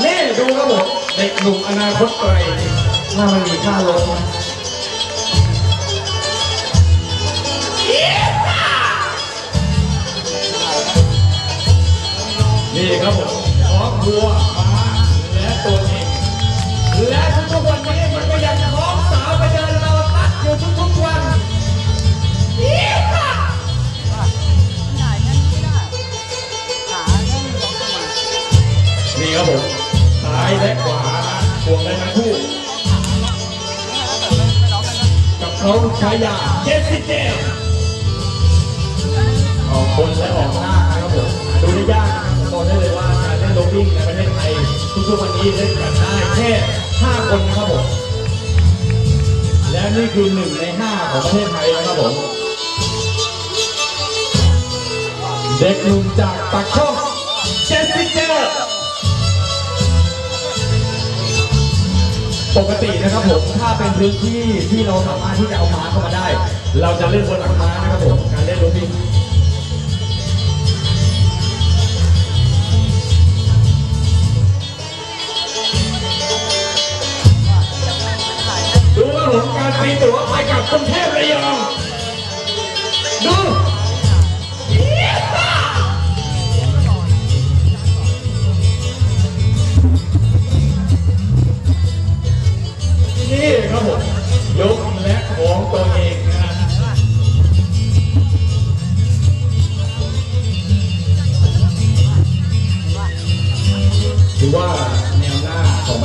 นี่ดูครับผมเด็กหนุ่มอนาคตไกลถ้ามันมีค่าลงนี่ครับผมครอบครัวฟ้าและตัวเองและทุกๆวันนี้มันก็ยังคล้องสาวไปเดินเราตัดอยู่ทุกๆวันถ่ายนั่นไม่ได้ขาต้องยกมานี่ครับผม และขวาบวกได้ทั้งคู่ กับเขาช้ยาเจสซี่เจลออกคนและออกหน้านะครับผมดูได้ยากบอกได้เลยว่าการเล่นโรบบิ้งในประเทศไทยทุกๆวันนี้เล่นกันได้แค่5คนนะครับผมและนี่คือหนึ่งใน5ของประเทศไทยนะครับผมเด็กหนุ่มจากปากช่องเจสซี่เจ ปกตินะครับผมถ้าเป็นพื้นที่ที่เราสามารถที่จะเอาม้าเข้ามาได้ เราจะเล่นบนหลังม้านะครับผมการเล่นโรบบิ้งดูว่าผมการตีตัวไปกับกรุงเทพระยองดูือว่าแนวหน้าของ